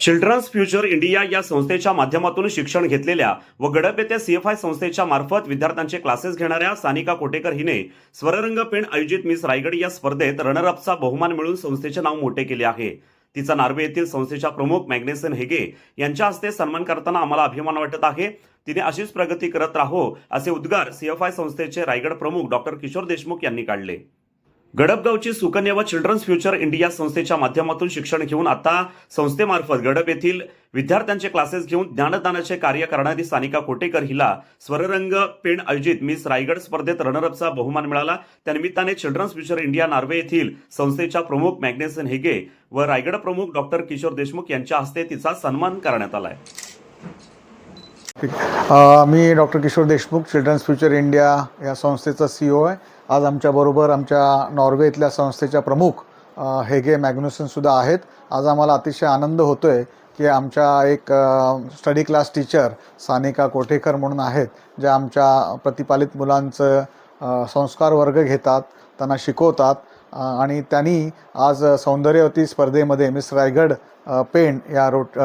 Children's future India या संस्थेच्या माध्यमातून शिक्षण घेतलेल्या व गडप येथे सीएफआय संस्थेच्या मार्फत विद्यार्थ्यांचे क्लासेस घेणाऱ्या सानिका कोटेकर हिने स्वररंग पेण आयोजित मिस रायगड या स्पर्धेत रनरअपचा बहुमान मिळून संस्थेचे नाव मोठे केले आहे. तिचा नार्वे येथील संस्थेच्या प्रमुख मॅग्नेसन हेगे यांच्या हस्ते सन्मान करताना आम्हाला अभिमान वाटत आहे. तिने अशीच प्रगती करत राहो असे उद्गार सीएफआय संस्थेचे रायगड प्रमुख डॉक्टर किशोर देशमुख यांनी काढले. गडपगावची सुकन्या व चिल्ड्रन्स फ्युचर इंडिया संस्थेच्या माध्यमातून शिक्षण घेऊन आता संस्थेमार्फत गडप येथील विद्यार्थ्यांचे क्लासेस घेऊन ज्ञानदानाचे कार्य करणारी सानिका कोटेकर हिला स्वररंग पेण आयोजित मिस रायगड स्पर्धेत रनरअपचा बहुमान मिळाला. त्यानिमित्ताने चिल्ड्रन्स फ्युचर इंडिया नार्वे येथील संस्थेच्या प्रमुख मॅग्नेसन हेगे व रायगड प्रमुख डॉक्टर किशोर देशमुख यांच्या हस्ते तिचा सन्मान करण्यात आलाय. मी doctor Kishor Deshmukh children's future India या संस्थेचा सीईओ आहे. आज आमच्याबरोबर आमच्या नॉर्वे इथल्या संस्थेच्या प्रमुख हेगे मॅग्नुसनसुद्धा आहेत. आज आम्हाला अतिशय आनंद होतो आहे की आमच्या एक study class teacher Sanika Kothekar म्हणून आहेत ज्या आमच्या प्रतिपालित मुलांचं संस्कार वर्ग घेतात त्यांना शिकवतात. आणि त्यांनी आज सौंदर्यवती स्पर्धेमध्ये मिस रायगड पेन या रोट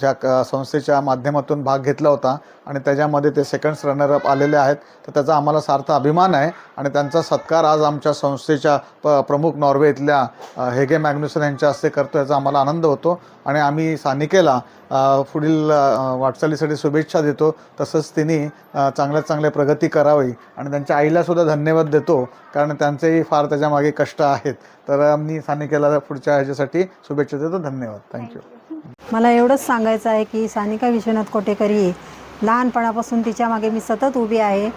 ज्या क- संस्थेच्या माध्यमातून भाग घेतला होता आणि त्याच्यामध्ये ते सेकंड्स रनरअप आलेले आहेत. तर त्याचा आम्हाला सार्थ अभिमान आहे आणि त्यांचा सत्कार आज आमच्या संस्थेच्या प प्रमुख नॉर्वे इथल्या हेगे मॅग्नुसन यांच्या हस्ते करतो याचा आम्हाला आनंद होतो. आणि आम्ही सानिकेला पुढील वाटचालीसाठी शुभेच्छा देतो. तसंच तिने चांगल्यात चांगल्या प्रगती करावी आणि त्यांच्या आईलासुद्धा धन्यवाद देतो. कारण त्यांचेही फार त्याच्यामागे कष्ट आहेत. तर मी सानिकेला पुढच्या ह्याच्यासाठी शुभेच्छा देतो. धन्यवाद. थँक्यू मला एवढंच सांगायचं आहे की सानिका विश्वनाथ कोटेकरी लहानपणापासून तिच्यामागे मी सतत उभी आहे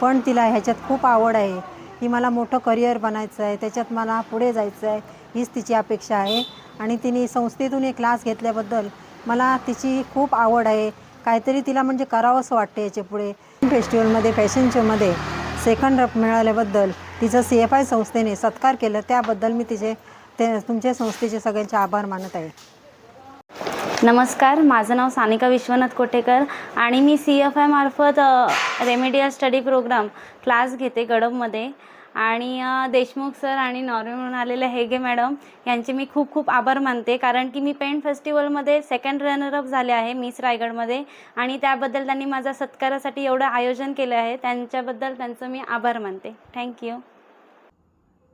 पण तिला ह्याच्यात खूप आवड आहे. की मला मोठं करिअर बनायचं आहे त्याच्यात मला पुढे जायचं आहे हीच तिची अपेक्षा आहे. आणि तिने संस्थेतून एक क्लास घेतल्याबद्दल मला तिची खूप आवड आहे. काहीतरी तिला म्हणजे करावंसं वाटते याच्यापुढे. फेस्टिवलमध्ये फॅशन शोमध्ये सेकंड रप मिळाल्याबद्दल तिचं सी एफ आय संस्थेने सत्कार केलं त्याबद्दल मी तिचे ते तुमच्या संस्थेचे सगळ्यांचे आभार मानत आहे. नमस्कार माझं नाव सानिका विश्वनाथ कोटेकर आणि मी सी एफ आय मार्फत रेमेडियल स्टडी प्रोग्राम क्लास घेते गडबमध्ये. आणि देशमुख सर आणि नॉर्वे म्हणून आलेले हेगे मॅडम यांचे मी खूप खूप आभार मानते. कारण की मी पेंट फेस्टिवलमध्ये सेकंड रनरअप झाले आहे मिस रायगडमध्ये. आणि त्याबद्दल त्यांनी माझ्या सत्कारासाठी एवढं आयोजन केलं आहे त्यांच्याबद्दल त्यांचं मी आभार मानते. थँक्यू